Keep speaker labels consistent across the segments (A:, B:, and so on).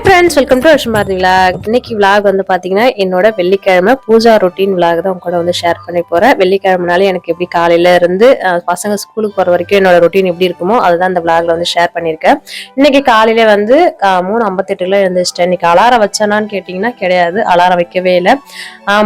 A: Hi friends welcome to வருஷம் vlog இன்னைக்கு vlog வந்து பார்த்தீங்கன்னா என்னோட வெள்ளிக்கிழமை பூஜா ரொட்டீன் விலாக் தான் உங்க கூட வந்து ஷேர் பண்ணி போகிறேன் வெள்ளிக்கிழமைனால எனக்கு எப்படி காலையில இருந்து பசங்க ஸ்கூலுக்கு போகிற வரைக்கும் என்னோட ரொட்டீன் எப்படி இருக்குமோ அதுதான் இந்த விலாக்ல வந்து ஷேர் பண்ணியிருக்கேன். இன்னைக்கு காலையில வந்து மூணு ஐம்பத்தெட்டுல எழுந்துச்சிட்டேன் இன்னைக்கு அலாரம் வச்சானான்னு கேட்டிங்கன்னா கிடையாது. அலாரம் வைக்கவே இல்லை.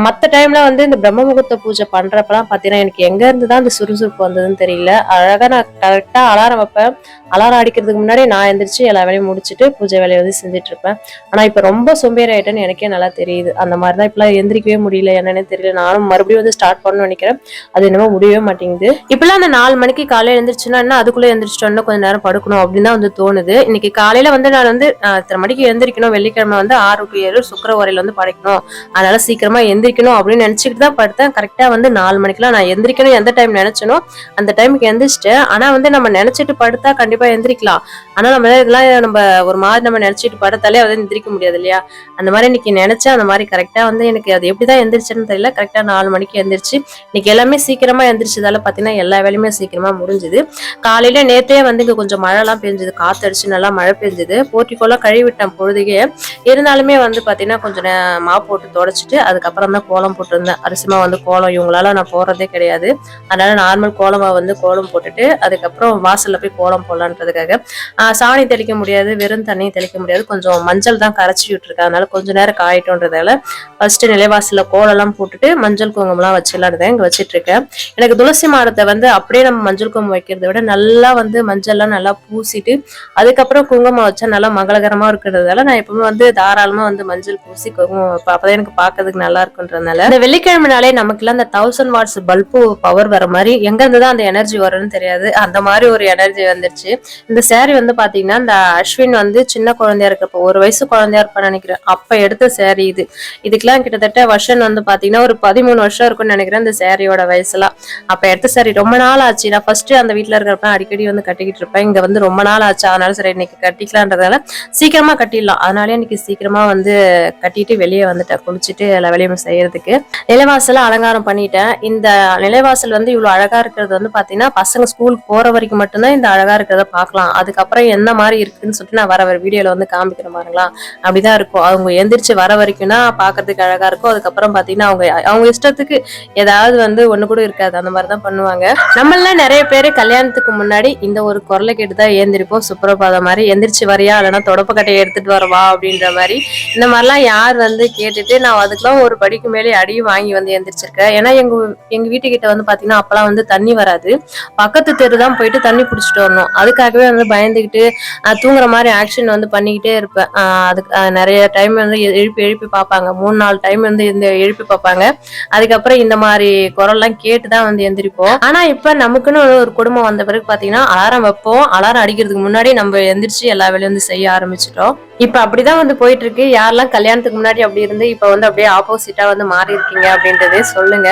A: மற்ற டைம்ல வந்து இந்த பிரம்ம முகூர்த்த பூஜை பண்றப்பலாம் பார்த்தீங்கன்னா எனக்கு எங்க இருந்து தான் இந்த சுறுசுறுப்பு வந்ததுன்னு தெரியல. அழகா நான் கரெக்டாக அலாரம் வைப்பேன். அலாரம் அடிக்கிறதுக்கு முன்னாடி நான் எந்திரிச்சு எல்லா வேலையும் முடிச்சுட்டு பூஜை வேலையை வந்து செஞ்சுட்டு இருப்பேன் ஆனா இப்ப ரொம்ப சோம்பேறாயிட்டேன்னு எனக்கே நல்லா தெரியுது. அந்த மாதிரி தான் இப்பெல்லாம் எந்திரிக்கவே முடியல. என்னன்னு தெரியல. நானும் மறுபடியும் வந்து ஸ்டார்ட் பண்ணணும்னு நினைக்கிறேன். அது என்னமோ முடியவே மாட்டேங்குது. இப்பெல்லாம் அந்த நாலு மணிக்கு காலையில எழுந்திரிச்சுன்னா என்ன? அதுக்குள்ள எந்திரிச்சிட்டோம்னா கொஞ்ச நேரம் படுக்கணும் அப்படின்னு தான் வந்து தோணுது. இன்னைக்கு காலையில வந்து நான் வந்து இத்தனை மணிக்கு எழுந்திரிக்கணும். வெள்ளிக்கிழமை வந்து ஆறு டு ஏழு சுக்கர வந்து படைக்கணும். அதனால சீக்கிரமா எந்திரிக்கணும் அப்படின்னு நினைச்சுக்கிட்டு தான் படுத்தேன். கரெக்டா வந்து நாலு மணிக்கெல்லாம் நான் எந்திரிக்கணும். எந்த டைம் நினைச்சனோ அந்த டைமுக்கு எந்திரிச்சிட்டேன். ஆனா வந்து நம்ம நினைச்சிட்டு படுத்தா கண்டிப்பா எந்திரிக்கலாம். ஆனா நம்ம இதெல்லாம் நம்ம ஒரு மாதிரி நம்ம நினைச்சிட்டு பார்த்தாலே வந்து எந்திரிக்க முடியாது இல்லையா? அந்த மாதிரி இன்னைக்கு நினைச்சேன் அந்த மாதிரி கரெக்டா வந்து எனக்கு அது எப்படிதான் எந்திரிச்சேன்னு தெரியல. கரெக்டா நாலு மணிக்கு எந்திரிச்சு இன்னைக்கு எல்லாமே சீக்கிரமா எந்திரிச்சதால பாத்தீங்கன்னா எல்லா வேலையுமே சீக்கிரமா முடிஞ்சுது. காலையில நேற்றே வந்து இங்க கொஞ்சம் மழை எல்லாம் பெஞ்சுது காத்தடிச்சு நல்லா மழை பெஞ்சுது. போர்ட்டிக்கோலாம் கழுவி விட்டேன் பொழுதுக்கே இருந்தாலுமே வந்து பாத்தீங்கன்னா கொஞ்சம் மா மாவு போட்டு தொடச்சிட்டு அதுக்கப்புறம் தான் கோலம் போட்டிருந்தேன். அரிசிமா வந்து கோலம் இவங்களால நான் போடுறதே கிடையாது. அதனால நார்மல் கோலமா வந்து கோலம் போட்டுட்டு அதுக்கப்புறம் வாசல்ல போய் கோலம் போடலான்றதுக்காக. சாணி தெளிக்க முடியாது வெறும் தண்ணியும் தெளிக்க முடியாது. கொஞ்சம் மஞ்சள் தான் கரைச்சி விட்டுருக்கேன் அதனால கொஞ்ச நேரம் காயட்டோன்றதால ஃபர்ஸ்ட் நிலைவாசல கோலெல்லாம் போட்டுட்டு மஞ்சள் குங்குமம்லாம் வச்சிடலான்னு இங்கே வச்சிட்டு இருக்கேன் எனக்கு துளசி மாடத்தை வந்து அப்படியே நம்ம மஞ்சள் குங்குமம் வைக்கிறத விட நல்லா வந்து மஞ்சள்லாம் நல்லா பூசிட்டு அதுக்கப்புறம் குங்குமம் வச்சா நல்லா மங்களகரமாக இருக்கிறதால நான் எப்பவுமே வந்து தாராளமாக வந்து மஞ்சள் பூசி குங்குமம் வைப்பேன். அப்பதான் எனக்கு பார்க்கறதுக்கு நல்லா இருக்குன்றதுனால இந்த வெள்ளிக்கிழமைனாலே நமக்குலாம் இந்த தௌசண்ட் வாட்ஸ் பல்பு பவர் வர மாதிரி எங்கேருந்து தான் அந்த எனர்ஜி வரும்னு தெரியாது. அந்த மாதிரி ஒரு எனர்ஜி வந்துருச்சு. இந்த சேரீ வந்து பாத்தீங்கன்னா இந்த அஸ்வின் வந்து சின்ன குழந்தையா இருக்கப்போ ஒரு வயசு குழந்தையா இருப்பான்னு நினைக்கிறேன். அப்ப எடுத்த சேரீ இது. இதுக்கெல்லாம் கிட்டத்தட்ட வருஷன் வந்து பாத்தீங்கன்னா ஒரு பதிமூணு வருஷம் இருக்கும்னு நினைக்கிறேன் இந்த சேரீயோட வயசுலாம். அப்ப எடுத்த சேரீ ரொம்ப நாள் ஆச்சு. நான் ஃபர்ஸ்ட் அந்த வீட்டில் இருக்கிறப்ப அடிக்கடி வந்து கட்டிக்கிட்டு இருப்பேன். இங்க வந்து ரொம்ப நாள் ஆச்சு. அதனால சரி இன்னைக்கு கட்டிக்கலான்றதால சீக்கிரமா கட்டிடலாம். அதனால இன்னைக்கு சீக்கிரமா வந்து கட்டிட்டு வெளியே வந்துட்டேன். குளிச்சுட்டு எல்லா வேலையும் செய்யறதுக்கு. நிலைவாசல அலங்காரம் பண்ணிட்டேன். இந்த நிலைவாசல் வந்து இவ்வளவு அழகா இருக்கிறது வந்து பாத்தீங்கன்னா பசங்க ஸ்கூலுக்கு போற வரைக்கும் மட்டும்தான் இந்த அழகா இருக்கிறத பார்க்கலாம். அதுக்கப்புறம் என்ன மாதிரி இருக்குன்னு சொல்லிட்டு நான் வர வர வீடியோல வந்து காமிக்கிறேன் பாருங்களா? அப்படிதான் இருக்கும். அவங்க எந்திரிச்சு வர வரைக்கும்னா பாக்குறதுக்கு அழகா இருக்கும். அதுக்கப்புறம் பாத்தீங்கன்னா அவங்க அவங்க இஷ்டத்துக்கு ஏதாவது வந்து ஒண்ணு கூட இருக்காது. அந்த மாதிரி தான் பண்ணுவாங்க. நம்மள நிறைய பேர் கல்யாணத்துக்கு முன்னாடி இந்த ஒரு குரலை கேட்டு தான் ஏந்திரிப்போம். சுப்ரபாதம் மாதிரி எந்திரிச்சு வரியா? இல்லைன்னா தொடப்பக்கட்டையை எடுத்துட்டு வரவா அப்படின்ற மாதிரி. இந்த மாதிரிலாம் யார் வந்து கேட்டுட்டு நான் அதுக்கெல்லாம் ஒரு படிக்கு மேலே அடியும் வாங்கி வந்து எந்திரிச்சிருக்கேன். ஏன்னா எங்க எங்க வீட்டுக்கிட்ட வந்து பாத்தீங்கன்னா அப்பெல்லாம் வந்து தண்ணி வராது. பக்கத்து தெரு தான் போயிட்டு தண்ணி பிடிச்சிட்டு வரணும். அதுக்காகவே வந்து பயந்துக்கிட்டு தூங்குற மாதிரி ஆக்ஷன் வந்து பண்ணிக்கிட்டே இருப்பேன். ஆஹ், அதுக்கு நிறைய டைம் வந்து எழுப்பி எழுப்பி பார்ப்பாங்க. மூணு நாலு டைம் வந்து இந்த எழுப்பி பார்ப்பாங்க. அதுக்கப்புறம் இந்த மாதிரி குரல்லாம் கேட்டு தான் வந்து எந்திரிப்போம். ஆனா இப்ப நமக்குன்னு ஒரு குடும்பம் வந்த பிறகு பாத்தீங்கன்னா அலாரம் வைப்போம். அலாரம் அடிக்கிறதுக்கு முன்னாடி நம்ம எந்திரிச்சு எல்லா வேலையும் வந்து செய்ய ஆரம்பிச்சிட்டோம். இப்ப அப்படிதான் வந்து போயிட்டு இருக்கு யாரெல்லாம் கல்யாணத்துக்கு முன்னாடி அப்படி இருந்து இப்ப வந்து அப்படியே ஆப்போசிட்டா வந்து மாறி இருக்கீங்க அப்படின்றதே சொல்லுங்க.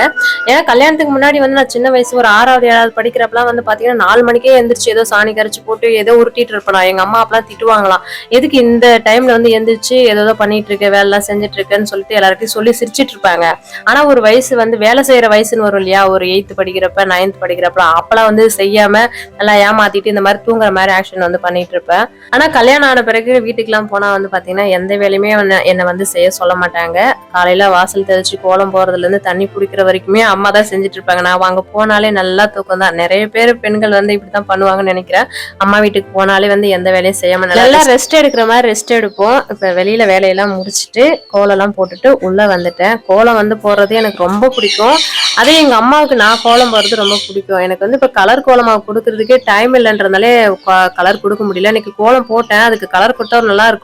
A: ஏன்னா கல்யாணத்துக்கு முன்னாடி வந்து நான் சின்ன வயசு ஒரு ஆறாவது ஏழாவது படிக்கிறப்பலாம் வந்து பாத்தீங்கன்னா நாலு மணிக்கே எந்திரிச்சு ஏதோ சாணி கரைச்சு போட்டு ஏதோ உருட்டிட்டு இருப்பேன் எங்க அம்மா அப்பெல்லாம் திட்டுவாங்களாம். எதுக்கு இந்த டைம்ல வந்து எந்திரிச்சு ஏதோ பண்ணிட்டு இருக்க வேலை எல்லாம் செஞ்சுட்டு இருக்கேன்னு சொல்லிட்டு எல்லார்கிட்டயும் சொல்லி சிரிச்சிட்டு இருப்பாங்க. ஆனா ஒரு வயசு வந்து வேலை செய்யற வயசுன்னு வரும் இல்லையா? ஒரு எயித்து படிக்கிறப்ப நைன்த் படிக்கிறப்ப அப்பெல்லாம் வந்து செய்யாம நல்லா ஏமாத்திட்டு இந்த மாதிரி தூங்குற மாதிரி ஆக்ஷன் வந்து பண்ணிட்டு இருப்பேன் ஆனா கல்யாணம் ஆன பிறகு வீட்டுக்கெல்லாம் போனா வந்து பாத்தீங்கன்னா எந்த வேலையுமே என்ன- வந்து செய்ய சொல்ல மாட்டாங்க. காலையில வாசல் தெளிச்சு கோலம் போறதுல இருந்து தண்ணி குடிக்கிற வரைக்குமே அம்மா தான் செஞ்சுட்டு இருப்பாங்க. நான் அங்க போனாலே நல்லா தூக்கம் தான். நிறைய பேர் பெண்கள் வந்து இப்படிதான் பண்ணுவாங்கன்னு நினைக்கிறேன். அம்மா வீட்டுக்கு போனாலே வந்து எந்த வேலையும் செய்யாம நல்லா ரெஸ்ட் எடுக்கிற மாதிரி ரெஸ்ட் எடுப்போம். இப்ப வெளியில வேலையெல்லாம் முடிச்சிட்டு கோலம் எல்லாம் போட்டுட்டு உள்ள வந்துட்டேன். கோலம் வந்து போடுறது எனக்கு ரொம்ப பிடிக்கும். அதே எங்க அம்மாவுக்கு நான் கோலம் போடுறது ரொம்ப பிடிக்கும். எனக்கு வந்து இப்ப கலர் கோலமா கொடுக்கறதுக்கே டைம் இல்லைன்றதுனாலே கலர் கொடுக்க முடியல. இன்னைக்கு கோலம் போட்டேன். அதுக்கு கலர் கொடுத்தா நல்லா இருக்கும்.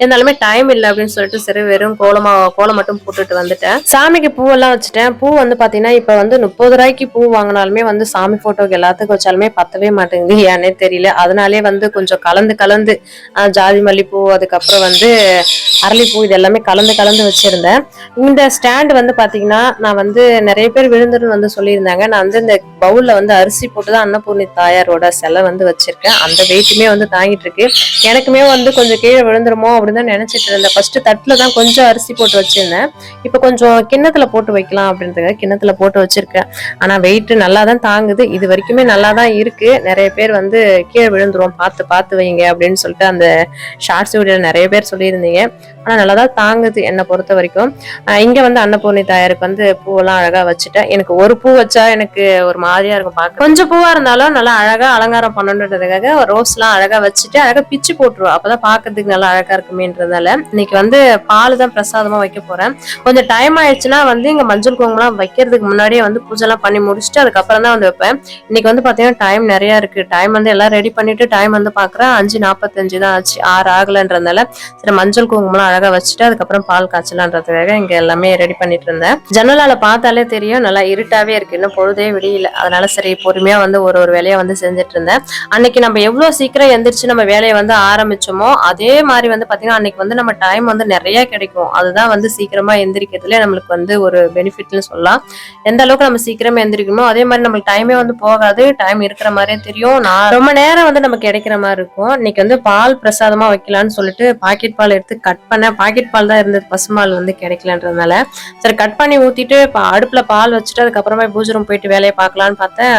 A: இருந்தாலுமே டைம் இல்லை அப்படின்னு சொல்லிட்டு சரி வெறும் கோலமா கோலம் மட்டும் போட்டுட்டு வந்துட்டேன். சாமிக்கு பூவெல்லாம் வச்சுட்டேன். பூ வந்து பாத்தீங்கன்னா இப்ப வந்து முப்பது ரூபாய்க்கு பூ வாங்கினாலுமே வந்து சாமி போட்டோக்கு எல்லாத்துக்கும் வச்சாலுமே பத்தவே மாட்டேங்குது. ஏன்னே தெரியல. அதனாலே வந்து கொஞ்சம் கலந்து கலந்து ஜாதி மல்லிப்பூ அதுக்கப்புறம் வந்து அரளிப்பூ இது எல்லாமே கலந்து கலந்து வச்சிருந்தேன். இந்த ஸ்டாண்ட் வந்து பாத்தீங்கன்னா நான் வந்து நிறைய பேர் விழுந்துருன்னு வந்து சொல்லியிருந்தாங்க. நான் வந்து இந்த பவுல்ல வந்து அரிசி போட்டு தான் அன்னபூர்ணி தாயாரோட சிலை வந்து வச்சிருக்கேன். அந்த வெயிட்டுமே வந்து தாங்கிட்டு இருக்கு. எனக்குமே வந்து கொஞ்சம் கீழே விழுந்துருமோ அப்படின்னு தான் நினைச்சிட்டு இருந்தேன். ஃபர்ஸ்ட் தட்டில் தான் கொஞ்சம் அரிசி போட்டு வச்சிருந்தேன். இப்போ கொஞ்சம் கிண்ணத்துல போட்டு வைக்கலாம் அப்படின்றதுக்காக கிண்ணத்துல போட்டு வச்சிருக்கேன். ஆனா வெயிட் நல்லா தான் தாங்குது. இது வரைக்குமே நல்லா தான் இருக்கு. நிறைய பேர் வந்து கீழே விழுந்துரும். பார்த்து பார்த்து வைங்க அப்படின்னு சொல்லிட்டு அந்த ஷார்ட்ஸ் வீடியோ நிறைய பேர் சொல்லியிருந்தீங்க. ஆனா நல்லா தான் தாங்குது என்னை பொறுத்த வரைக்கும். இங்கே இங்க வந்து அன்னபூர்ணி தாயாருக்கு வந்து பூவெல்லாம் அழகா வச்சுட்டேன். எனக்கு ஒரு பூ வச்சா எனக்கு ஒரு மாதிரியா இருக்கும் பார்க்க. கொஞ்சம் பூவா இருந்தாலும் நல்லா அழகா அலங்காரம் பண்ணணுன்றதுக்காக ரோஸ் எல்லாம் அழகா வச்சுட்டு அழகா பிச்சு போட்டுருவோம் அப்பதான் பாக்குறதுக்கு நல்லா அழகா இருக்குமேன்றதால இன்னைக்கு வந்து பால் தான் பிரசாதமா வைக்க போறேன். கொஞ்சம் டைம் ஆயிடுச்சுன்னா வந்து இங்க மஞ்சள் குங்குமம் வைக்கிறதுக்கு முன்னாடியே வந்து பூஜை எல்லாம் பண்ணி முடிச்சுட்டு அதுக்கப்புறம் தான் வந்து வைப்பேன். இன்னைக்கு வந்து பாத்தீங்கன்னா டைம் நிறைய இருக்கு. டைம் வந்து எல்லாம் ரெடி பண்ணிட்டு டைம் வந்து பாக்குறேன். அஞ்சு நாற்பத்தஞ்சு தான் ஆச்சு. ஆறு ஆகலன்றதுனால சரி மஞ்சள் குங்குமெல்லாம் அழகா வச்சுட்டு அதுக்கப்புறம் பால் காய்ச்சலான்றதுக்காக இங்க எல்லாமே ரெடி பண்ணிட்டு இருந்தேன். ஜன்னலால பார்த்தாலே தெரியும். நல்லா இருட்டாவே இருக்கு. இன்னும் பொழுதே விடியில. அதனால சரி பொறுமையா வந்து ஒரு ஒரு வேலையை வந்து செஞ்சுட்டு இருந்தேன். அன்னைக்கு நம்ம எவ்வளவு சீக்கிரம் எந்திரிச்சு நம்ம வேலையை வந்து ஆரம்பிச்சோமோ அதே மாதிரி மாதிரி வந்து பார்த்தீங்கன்னா அன்னைக்கு வந்து நம்ம டைம் வந்து நிறைய கிடைக்கும். அதுதான் வந்து சீக்கிரமா எந்திரிக்கிறதுல நம்மளுக்கு வந்து ஒரு பெனிஃபிட்னு சொல்லலாம். எந்த அளவுக்கு நம்ம சீக்கிரமா எந்திரிக்கணுமோ அதே மாதிரி நம்மளுக்கு டைமே வந்து போகாது. டைம் இருக்கிற மாதிரியே தெரியும். நான் ரொம்ப நேரம் வந்து நமக்கு கிடைக்கிற மாதிரி இருக்கும். இன்னைக்கு வந்து பால் பிரசாதமா வைக்கலாம்னு சொல்லிட்டு பாக்கெட் பால் எடுத்து கட் பண்ணேன் பாக்கெட் பால் தான் இருந்தது. பசுமால் வந்து கிடைக்கலன்றதுனால. சரி கட் பண்ணி ஊத்திட்டு பா- அடுப்புல பால் வச்சுட்டு அதுக்கப்புறமா பூஜை ரூம் போயிட்டு வேலையை பார்க்கலான்னு பார்த்தேன்.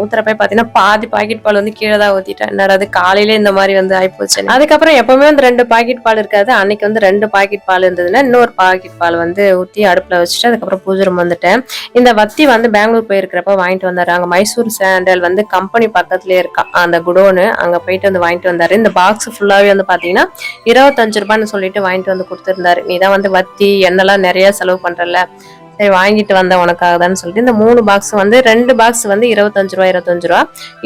A: ஊத்துற போய் பாத்தீங்கன்னா பாதி பாக்கெட் பால் வந்து கீழே தான் ஊத்திட்டேன். என்னடா அது இந்த மாதிரி வந்து ஆயிப்போச்சு. அதுக்கப்புறம் எப்பவுமே வந்து ரெண்டு பாக்கெட் பால் இருக்காது. அன்னைக்கு வந்து ரெண்டு பாக்கெட் பால் இருந்ததுன்னா இன்னொரு பாக்கெட் பால் வந்து ஊற்றி அடுப்பில் வச்சுட்டு அதுக்கப்புறம் பூஜை ரூம் வந்துட்டேன். இந்த வத்தி வந்து பெங்களூர் போயிருக்கிறப்ப வாங்கிட்டு வந்தார். அங்கே மைசூர் சாண்டல் வந்து கம்பெனி பக்கத்துலேயே இருக்கா. அந்த குடோனு அங்கே போயிட்டு வந்து வாங்கிட்டு வந்தாரு. இந்த பாக்ஸ் ஃபுல்லாவே வந்து பார்த்தீங்கன்னா இருபத்தஞ்சு ரூபான்னு சொல்லிட்டு வாங்கிட்டு வந்து கொடுத்துருந்தாரு. நீ தான் வந்து வத்தி எண்ணெய்லாம் நிறைய செலவு பண்ணுறல சரி வாங்கிட்டு வந்தேன் உனக்காக தான் சொல்லிட்டு இந்த மூணு பாக்ஸ் வந்து ரெண்டு பாக்ஸ் வந்து இருபத்தஞ்சு ரூபா இருபத்தஞ்சு ரூபா.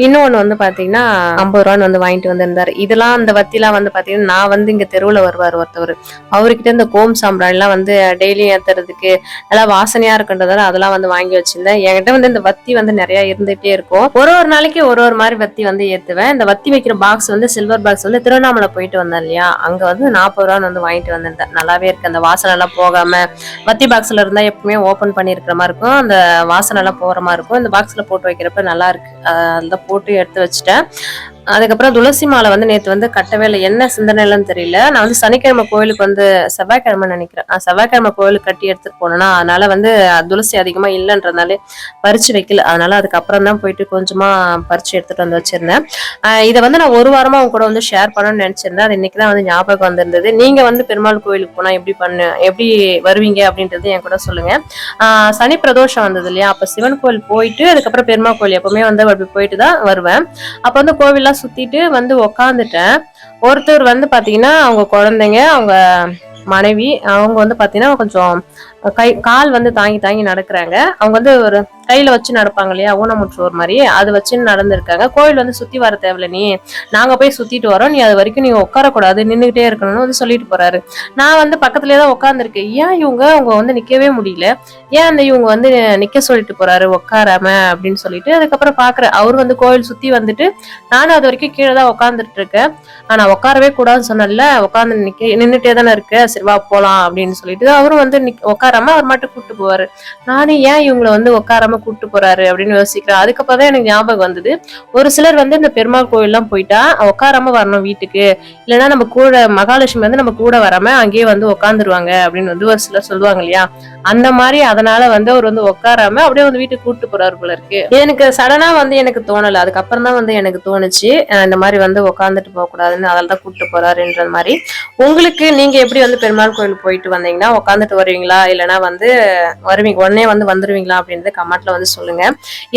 A: இன்னொன்னு வந்து பாத்தீங்கன்னா ஐம்பது ரூபான்னு வந்து வாங்கிட்டு வந்திருந்தாரு. இதெல்லாம் அந்த வத்திலாம் வந்து பாத்தீங்கன்னா நான் வந்து இங்க தெருவுல வருவார் ஒருத்தவர். அவர்கிட்ட இந்த கோம் சாம்பிராணிலாம் வந்து டெய்லி ஏத்துறதுக்கு நல்லா வாசனையா இருக்குன்றதால அதெல்லாம் வந்து வாங்கி வச்சிருந்தேன். என்கிட்ட வந்து இந்த வத்தி வந்து நிறைய இருந்துகிட்டே இருக்கும். ஒரு ஒரு நாளைக்கு ஒரு ஒரு மாதிரி வத்தி வந்து ஏத்துவேன். இந்த வத்தி வைக்கிற பாக்ஸ் வந்து சில்வர் பாக்ஸ் வந்து திருவண்ணாமலை போயிட்டு வந்தேன் இல்லையா? அங்க வந்து நாற்பது ரூபான்னு வந்து வாங்கிட்டு வந்திருந்தேன். நல்லாவே இருக்கு. அந்த வாசனை எல்லாம் போகாம வத்தி பாக்ஸ்ல இருந்தா எப்பவுமே ஓபன் பண்ணியிருக்கிற மாதிரி இருக்கும். அந்த வாசனை எல்லாம் போற மாதிரி இருக்கும். இந்த பாக்ஸ்ல போட்டு வைக்கிறப்ப நல்லா இருக்கு. அஹ் அதில் போட்டு எடுத்து வச்சுட்டேன். அதுக்கப்புறம் துளசி மாலை வந்து நேற்று வந்து கட்டவே இல்லை. என்ன சிந்தனைலன்னு தெரியல. நான் வந்து சனிக்கிழமை கோயிலுக்கு வந்து செவ்வாய்க்கிழமை நினைக்கிறேன். செவ்வாய்க்கிழமை கோயிலுக்கு கட்டி எடுத்துட்டு போனேன்னா அதனால வந்து துளசி அதிகமா இல்லைன்றதுனாலே பறிச்சு வைக்கல. அதனால அதுக்கப்புறம் தான் போயிட்டு கொஞ்சமா பறிச்சு எடுத்துட்டு வந்து வச்சிருந்தேன். இதை வந்து நான் ஒரு வாரமா உங்க கூட வந்து ஷேர் பண்ணணும்னு நினைச்சிருந்தேன். அது இன்னைக்கு தான் வந்து ஞாபகம் வந்திருந்தது. நீங்க வந்து பெருமாள் கோயிலுக்கு போனா எப்படி பண்ணு எப்படி வருவீங்க அப்படின்றது என் கூட சொல்லுங்க. சனி பிரதோஷம் வந்தது இல்லையா? அப்ப சிவன் கோயில் போயிட்டு அதுக்கப்புறம் பெருமாள் கோயில் எப்பவுமே வந்து அப்படி போயிட்டு தான் வருவேன். அப்ப வந்து கோவில்லாம் சுத்திட்டு வந்து உக்காந்துட்டேன். ஒருத்தர் வந்து பாத்தீங்கன்னா அவங்க குழந்தைங்க அவங்க மனைவி அவங்க வந்து பாத்தீங்கன்னா கொஞ்சம் கை கால் வந்து தாங்கி தாங்கி நடக்கிறாங்க. அவங்க வந்து ஒரு கையில வச்சு நடப்பாங்க இல்லையா? ஊனமுற்றோர் மாதிரி. அது வச்சு நடந்திருக்காங்க. கோயில் வந்து சுத்தி வர தேவையில்ல நீ. நாங்க போய் சுத்திட்டு வரோம். நீ அது வரைக்கும் நீ உட்காரக்கூடாது. நின்றுகிட்டே இருக்கணும்னு வந்து சொல்லிட்டு போறாரு. நான் வந்து பக்கத்துலயே தான் உட்காந்துருக்கேன் ஏன் இவங்க அவங்க வந்து நிக்கவே முடியல? ஏன் அந்த இவங்க வந்து நிக்க சொல்லிட்டு போறாரு? உட்காராம அப்படின்னு சொல்லிட்டு அதுக்கப்புறம் பாக்குறேன் அவர் வந்து கோயில் சுத்தி வந்துட்டு நானும் அது வரைக்கும் கீழே தான் உட்காந்துட்டு இருக்கேன். ஆனா உட்காரவே கூடாதுன்னு சொன்னல உட்காந்து நிக்க நின்றுட்டே தானே இருக்கு. சரி வா போலாம் அப்படின்னு சொல்லிட்டு அவரும் வந்து உட்கார உட்காராம அவர் மட்டும் கூட்டு போவாரு. நானும் ஏன் இவங்கள வந்து உட்காராம கூப்பிட்டு போறாரு அப்படின்னு யோசிக்கிறேன். அதுக்கப்புறம் தான் எனக்கு ஞாபகம் வந்தது. ஒரு சிலர் வந்து இந்த பெருமாள் கோயில்லாம் போயிட்டா உட்காராம வரணும் வீட்டுக்கு. இல்லைன்னா நம்ம கூட மகாலட்சுமி வந்து நம்ம கூட வராம அங்கேயே வந்து உட்காந்துருவாங்க அப்படின்னு வந்து ஒரு சிலர் சொல்லுவாங்க இல்லையா? அந்த மாதிரி அதனால வந்து அவர் வந்து உட்காராம அப்படியே வந்து வீட்டுக்கு கூட்டு போறாரு போல இருக்கு. எனக்கு சடனா வந்து எனக்கு தோணல. அதுக்கப்புறம் தான் வந்து எனக்கு தோணுச்சு இந்த மாதிரி வந்து உட்காந்துட்டு போக கூடாதுன்னு அதில் தான் கூப்பிட்டு போறாருன்ற மாதிரி. உங்களுக்கு நீங்க எப்படி வந்து பெருமாள் கோயில் போயிட்டு வந்தீங்கன்னா உட்காந்துட்டு வருவீங்களா? இல்லைன்னா வந்து வருவீங்க உடனே வந்து வந்துருவீங்களா அப்படின்றத கமெண்ட்ல வந்து சொல்லுங்க.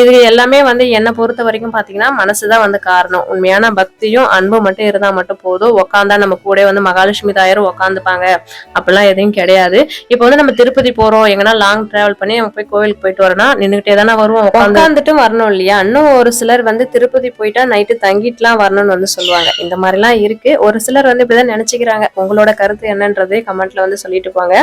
A: இது எல்லாமே வந்து என்னை பொறுத்த வரைக்கும் பாத்தீங்கன்னா மனசுதான் வந்து காரணம். உண்மையான பக்தியும் அன்பும் மட்டும் இருந்தா மட்டும் போதும். உட்காந்தா நம்ம கூட வந்து மகாலட்சுமி தாயாரும் உட்காந்துப்பாங்க அப்படிலாம் எதுவும் கிடையாது. இப்போ வந்து நம்ம திருப்பதி போறோம் எங்கன்னா லாங் டிராவல் பண்ணி நம்ம போய் கோவிலுக்கு போயிட்டு வரோம்னா நின்றுகிட்டே தானே வருவோம் உட்காந்துட்டு வரணும் இல்லையா? இன்னும் ஒரு சிலர் வந்து திருப்பதி போயிட்டா நைட்டு தங்கிட்டுலாம் வரணும்னு வந்து சொல்லுவாங்க. இந்த மாதிரிலாம் இருக்கு. ஒரு சிலர் வந்து இப்படிதான் நினைச்சுக்கிறாங்க. உங்களோட கருத்து என்னன்றதே கமெண்ட்ல வந்து சொல்லிட்டு போங்க.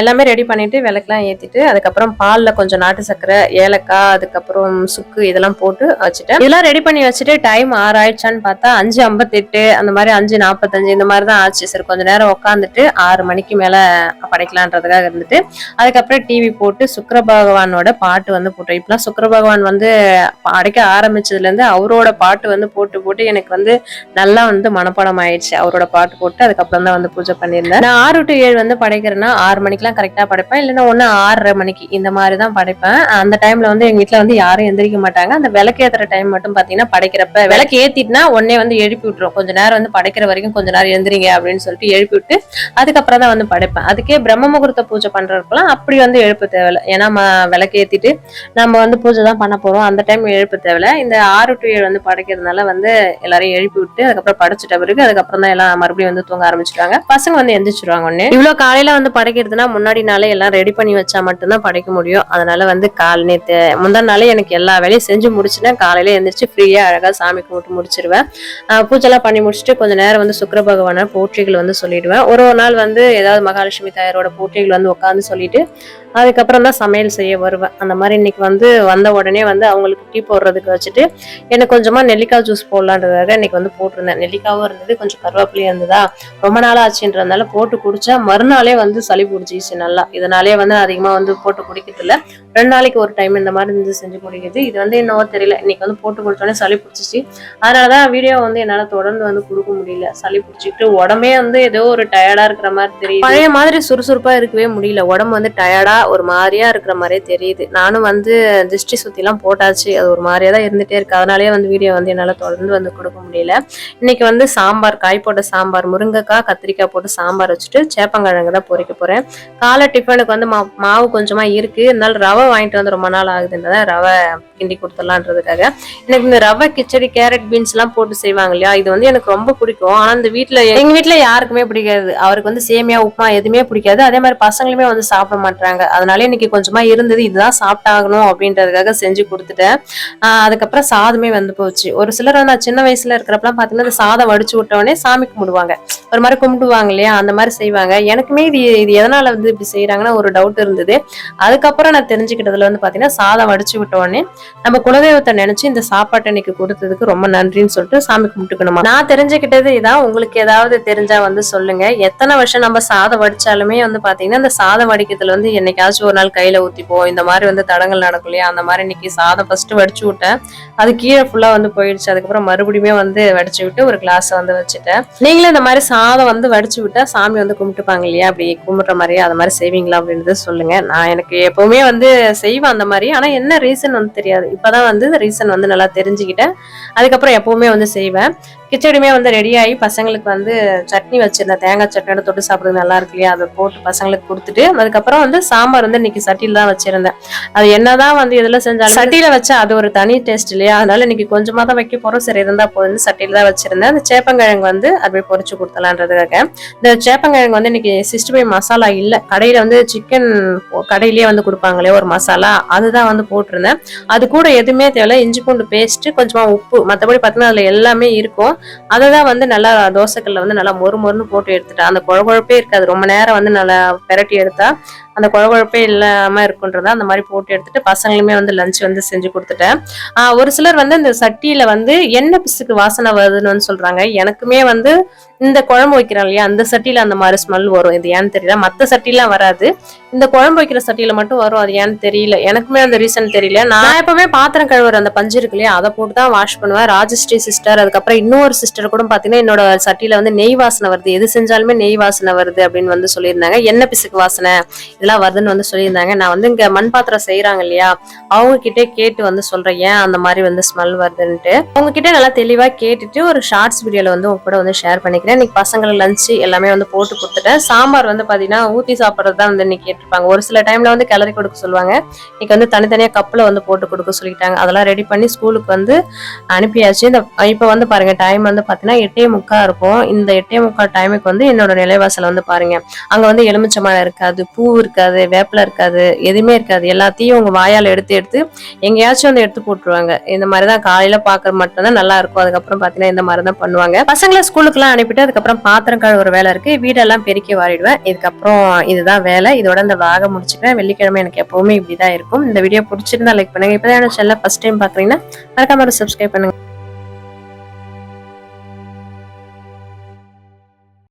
A: எல்லாமே ரெடி பண்ணிட்டு விளக்கெல்லாம் ஏற்றிட்டு அதுக்கப்புறம் பாலில் கொஞ்சம் நாட்டு சர்க்கரை ஏலக்காய் அதுக்கப்புறம் சுக்கு இதெல்லாம் போட்டு வச்சுட்டேன். இதெல்லாம் ரெடி பண்ணி வச்சுட்டு டைம் ஆறாயிடுச்சான்னு பார்த்தா அஞ்சு ஐம்பத்தெட்டு அந்த மாதிரி அஞ்சு நாற்பத்தஞ்சு இந்த மாதிரி தான் ஆச்சு. சரி கொஞ்சம் நேரம் உட்காந்துட்டு ஆறு மணிக்கு மேலே படைக்கலான்றதுக்காக இருந்துட்டு அதுக்கப்புறம் டிவி போட்டு சுக்கர பகவானோட பாட்டு வந்து போட்டோம் இப்பெல்லாம் சுக்கர பகவான் வந்து படைக்க ஆரம்பிச்சதுலேருந்து அவரோட பாட்டு வந்து போட்டு போட்டு எனக்கு வந்து நல்லா வந்து மனப்பாடம் ஆயிடுச்சு. அவரோட பாட்டு போட்டு அதுக்கப்புறம் தான் வந்து பூஜை பண்ணியிருந்தேன். நான் ஆறு டு ஏழு வந்து படைக்கிறேன்னா ஆறு மணிக்கெல்லாம் கரெக்ட் படைப்பேன். இல்லைன்னா ஒன்று ஆறரை மணிக்கு இந்த மாதிரி தான் படைப்பேன். அந்த டைமில் வந்து எங்கள் வீட்டில் வந்து யாரும் எந்திரிக்க மாட்டாங்க. அந்த விளக்கு டைம் மட்டும் பார்த்தீங்கன்னா படைக்கிறப்ப விளக்கு ஏற்றிட்டுனா உடனே வந்து எழுப்பி விட்டுரும். கொஞ்சம் நேரம் வந்து படைக்கிற வரைக்கும் கொஞ்ச நேரம் எந்திரிங்க அப்படின்னு சொல்லிட்டு எழுப்பி விட்டு அதுக்கப்புறம் தான் வந்து படைப்பேன். அதுக்கே பிரம்ம முகூர்த்த பூஜை பண்ணுறப்பெல்லாம் அப்படி வந்து எழுப்ப தேவையில்லை. ஏன்னா விளக்கு ஏற்றிட்டு நம்ம வந்து பூஜை தான் பண்ண போகிறோம் அந்த டைம் எழுப்ப தேவையில்ல. இந்த ஆறு டு ஏழு வந்து படைக்கிறதுனால வந்து எல்லாரையும் எழுப்பி விட்டு அதுக்கப்புறம் படைச்சிட்ட பிறகு அதுக்கப்புறம் தான் எல்லாம் மறுபடியும் வந்து தூங்க ஆரம்பிச்சிருவாங்க. பசங்க வந்து எந்திரிச்சிருவாங்க ஒன்று இவ்வளோ காலையில் வந்து படைக்கிறதுனா முன்னாடி நாளே எல்லாம் ரெடி பண்ணி வச்சா மட்டும்தான் படைக்க முடியும். அதனால வந்து கால் நேற்று முந்தா நாளே எனக்கு எல்லா வேலையும் செஞ்சு முடிச்சுட்டேன். காலையில எழுந்திரிச்சு ஃப்ரீயா அழகா சாமி கும்பிட்டு முடிச்சிருவேன். பூஜைலாம் பண்ணி முடிச்சுட்டு கொஞ்சம் நேரம் வந்து சுக்கர பகவான போற்றிகள் வந்து சொல்லிடுவேன். ஒரு ஒரு நாள் வந்து ஏதாவது மகாலட்சுமி தாயாரோட போற்றிகள் வந்து உட்காந்து சொல்லிட்டு அதுக்கப்புறம் தான் சமையல் செய்ய வருவேன். அந்த மாதிரி இன்னைக்கு வந்து வந்த உடனே வந்து அவங்களுக்கு டீ போடுறதுக்கு வச்சுட்டு எனக்கு கொஞ்சமா நெல்லிக்காய் ஜூஸ் போடலான்றதாக இன்னைக்கு வந்து போட்டிருந்தேன். நெல்லிக்காவும் இருந்தது கொஞ்சம் கருவேப்பிலையும் இருந்ததா? ரொம்ப நாள் ஆச்சுன்றதுனால போட்டு குடிச்சா மறுநாளே வந்து சளி பிடிச்சிச்சு நல்லா. இதனாலே வந்து அதிகமா வந்து போட்டு குடிக்கிறது ரெண்டு நாளைக்கு ஒரு டைம் இந்த மாதிரி இருந்து செஞ்சு குடிக்கிறது. இது வந்து என்னவோ தெரியல. இன்னைக்கு வந்து போட்டு குடிச்சோடனே சளி பிடிச்சிச்சு அதனாலதான் வீடியோ வந்து என்னால தொடர்ந்து வந்து கொடுக்க முடியல. சளி பிடிச்சிட்டு உடம்பே வந்து ஏதோ ஒரு டயர்டா இருக்கிற மாதிரி தெரியும் பழைய மாதிரி சுறுசுறுப்பா இருக்கவே முடியல. உடம்பு வந்து டயர்டா ஒரு மாதிரியா இருக்கிற மாதிரியே தெரியுது. நானும் வந்து திருஷ்டி சுத்தி எல்லாம் போட்டாச்சு. அது ஒரு மாதிரியா தான் இருந்துட்டே இருக்கு. அதனாலே வந்து வீடியோ வந்து என்னால தொடர்ந்து வந்து கொடுக்க முடியல. இன்னைக்கு வந்து சாம்பார் காய் போட்ட சாம்பார் முருங்கைக்காய் கத்திரிக்காய் போட்டு சாம்பார் வச்சுட்டு சேப்பங்கிழங்கு தான் பொறிக்க போறேன். காலை டிஃபனுக்கு வந்து மா- மாவு கொஞ்சமா இருக்கு. இருந்தாலும் ரவை வாங்கிட்டு வந்து ரொம்ப நாள் ஆகுதுன்றத ரவை கிண்டி கொடுத்துடலான்றதுக்காக. எனக்கு இந்த ரவை கிச்சடி கேரட் பீன்ஸ் எல்லாம் போட்டு செய்வாங்க இல்லையா? இது வந்து எனக்கு ரொம்ப பிடிக்கும். ஆனா இந்த வீட்டுல எங்க வீட்டுல யாருக்குமே பிடிக்காது. அவருக்கு வந்து சேமியா உப்புமா எதுவுமே பிடிக்காது. அதே மாதிரி பசங்களுமே வந்து சாப்பிட மாட்டாங்க அதனால இன்னைக்கு கொஞ்சமா இருந்தது இதுதான் சாப்பிட்டாகணும் அப்படின்றதுக்காக செஞ்சு கொடுத்துட்டேன். அதுக்கப்புறம் சாதமே வந்து போச்சு. ஒரு சிலர் வந்து நான் சின்ன வயசுல இருக்கிறப்பலாம் பாத்தீங்கன்னா இந்த சாதம் வடிச்சு விட்டவொடனே சாமி கும்பிடுவாங்க. ஒரு மாதிரி கும்பிடுவாங்க இல்லையா? அந்த மாதிரி செய்வாங்க. எனக்குமே இது இது எதனால வந்து இப்படி செய்யறாங்கன்னா ஒரு டவுட் இருந்தது. அதுக்கப்புறம் நான் தெரிஞ்சுக்கிட்டதுல வந்து பாத்தீங்கன்னா சாதம் வடிச்சு விட்ட நம்ம குலதெய்வத்தை நினைச்சு இந்த சாப்பாட்டை இன்னைக்கு கொடுத்ததுக்கு ரொம்ப நன்றின்னு சொல்லிட்டு சாமி கும்பிட்டுக்கணுமா? நான் தெரிஞ்சுக்கிட்டது இதான். உங்களுக்கு ஏதாவது தெரிஞ்சா வந்து சொல்லுங்க. எத்தனை வருஷம் நம்ம சாதம் வடிச்சாலுமே வந்து பாத்தீங்கன்னா இந்த சாதம் வடிக்கிறதுல வந்து ஏதாச்சும் ஒரு நாள் கையில ஊத்திப்போம் இந்த மாதிரி வந்து தடங்கள் நடக்கும் இல்லையா? அந்த மாதிரி இன்னைக்கு சாதம் ஃபர்ஸ்ட் வடிச்சு விட்டேன். அது கீழே ஃபுல்லா வந்து போயிடுச்சு. அதுக்கப்புறம் மறுபடியுமே வந்து வடிச்சு விட்டு ஒரு கிளாஸ் வந்து வச்சுட்டேன். நீங்களும் இந்த மாதிரி சாதம் வந்து வடிச்சு விட்டா சாமி வந்து கும்பிட்டுப்பாங்க இல்லையா? அப்படி கும்பிட்ற மாதிரி அந்த மாதிரி செய்வீங்களா அப்படின்றது சொல்லுங்க. நான் எனக்கு எப்பவுமே வந்து செய்வேன் அந்த மாதிரி. ஆனா என்ன ரீசன் வந்து தெரியாது. இப்பதான் வந்து ரீசன் வந்து நல்லா தெரிஞ்சுக்கிட்டேன். அதுக்கப்புறம் எப்பவுமே வந்து செய்வேன். கிச்சடியுமே வந்து ரெடியாகி பசங்களுக்கு வந்து சட்னி வச்சுருந்தேன் தேங்காய் சட்னியோட தொட்டு சாப்பிட்றது நல்லா இருக்கு இல்லையா? அதை போட்டு பசங்களுக்கு கொடுத்துட்டு அதுக்கப்புறம் வந்து சாம்பார் வந்து இன்னைக்கு சட்டியில் தான் வச்சிருந்தேன். அது என்னதான் வந்து இதில் செஞ்சாலும் சட்டியில் வச்சா அது ஒரு தனி டேஸ்ட் இல்லையா? அதனால இன்னைக்கு கொஞ்சமாக தான் வைக்க போகிறோம் சரி இருந்தால் போதும் சட்டியில் தான் வச்சிருந்தேன். அந்த சேப்பங்கிழங்கு வந்து அப்படியே பொறிச்சு கொடுத்தலான்றதுக்காக. இந்த சேப்பங்கிழங்கு வந்து இன்னைக்கு சிக்ஸ்டி ஃபைவ் மசாலா இல்லை. கடையில் வந்து சிக்கன் கடையிலேயே வந்து கொடுப்பாங்களே ஒரு மசாலா அதுதான் வந்து போட்டிருந்தேன். அது கூட எதுவுமே தேவையில்ல. இஞ்சி பூண்டு பேஸ்ட்டு கொஞ்சமாக உப்பு மற்றபடி பார்த்தீங்கன்னா அதில் எல்லாமே இருக்கும். அதை தான் வந்து நல்லா தோசைக்கல்ல வந்து நல்லா மொறு மொறுன்னு போட்டு எடுத்துட்டா. அந்த குழ குழப்பே இருக்காது. ரொம்ப நேரம் வந்து நல்லா பெரட்டி எடுத்தா அந்த குழ குழப்பே இல்லாம அந்த மாதிரி போட்டு எடுத்துட்டு பசங்களுமே வந்து லஞ்ச் வந்து செஞ்சு கொடுத்துட்டேன். ஒரு சிலர் வந்து இந்த சட்டியில வந்து எண்ணெய் பிசுக்கு வாசனை வருதுன்னு வந்து சொல்றாங்க. எனக்குமே வந்து இந்த குழம்பு வைக்கிறோம் இல்லையா அந்த சட்டியில அந்த மாதிரி ஸ்மெல் வரும். இது ஏன்னு தெரியல. மற்ற சட்டிலாம் வராது. இந்த குழம்பு வைக்கிற சட்டியில மட்டும் வரும். அது ஏன்னு தெரியல. எனக்குமே அந்த ரீசன் தெரியல. நான் எப்பவுமே பாத்திரம் கழுவுற அந்த பஞ்சு இருக்கு இல்லையா அதை போட்டு தான் வாஷ் பண்ணுவேன். ராஜஸ்ரீ சிஸ்டர் அதுக்கப்புறம் இன்னொரு சிஸ்டர் கூட பாத்தீங்கன்னா என்னோட சட்டியில வந்து நெய் வாசனை வருது. எது செஞ்சாலுமே நெய் வாசனை வருது அப்படின்னு வந்து சொல்லியிருந்தாங்க. எண்ணெய் பிசுக்கு வாசனை இதெல்லாம் வருதுன்னு வந்து சொல்லியிருந்தாங்க. நான் வந்து இங்கே மண் பாத்திரம் செய்கிறாங்க இல்லையா? அவங்க கிட்டே கேட்டு வந்து சொல்கிறேன் ஏன் அந்த மாதிரி வந்து ஸ்மெல் வருதுன்ட்டு அவங்க கிட்ட நல்லா தெளிவாக கேட்டுட்டு ஒரு ஷார்ட்ஸ் வீடியோவில் வந்து உங்க கூட வந்து ஷேர் பண்ணிக்கிறேன். இன்னைக்கு பசங்களுக்கு லஞ்சு எல்லாமே வந்து போட்டு கொடுத்துட்டேன். சாம்பார் வந்து பார்த்தீங்கன்னா ஊற்றி சாப்பிட்றது தான் வந்து இன்னைக்கு கேட்டிருப்பாங்க. ஒரு சில டைமில் வந்து கிளறி கொடுக்க சொல்லுவாங்க. இன்னைக்கு வந்து தனித்தனியாக கப்பில் வந்து போட்டு கொடுக்க சொல்லிட்டாங்க. அதெல்லாம் ரெடி பண்ணி ஸ்கூலுக்கு வந்து அனுப்பியாச்சு. இந்த இப்போ வந்து பாருங்க டைம் வந்து பார்த்தீங்கன்னா எட்டே முக்கா இருக்கும். இந்த எட்டே முக்கால் டைமுக்கு வந்து என்னோட நிலைவாசல் வந்து பாருங்க. அங்க வந்து எலுமிச்சம்பழம் இருக்காது பூ இருக்கு. இருக்காது வேப்பில இருக்காது எதுவுமே இருக்காது. எல்லாத்தையும் உங்க வாயால் எடுத்து எடுத்து எங்கேயாச்சும் வந்து எடுத்து போட்டுருவாங்க. இந்த மாதிரி தான் காலையில பார்க்கற மட்டும்தான் நல்லா இருக்கும். அதுக்கப்புறம் பார்த்தீங்கன்னா இந்த மாதிரி தான் பண்ணுவாங்க. பசங்களை ஸ்கூலுக்குலாம் அனுப்பிட்டு அதுக்கப்புறம் பாத்திரம் கழுவுற வேலை இருக்கு. வீடெல்லாம் பெருக்கி வாரிடுவேன். இதுக்கப்புறம் இதுதான் வேலை. இதோட இந்த வாக முடிச்சுக்கிறேன் வெள்ளிக்கிழமை எனக்கு எப்பவுமே இப்படிதான் இருக்கும். இந்த வீடியோ பிடிச்சிருந்தா லைக் பண்ணுங்க. இப்பதான் சேனல் ஃபர்ஸ்ட் டைம் பாக்குறீங்கன்னா மறக்காம சப்ஸ்கிரைப் பண்ணுங்க.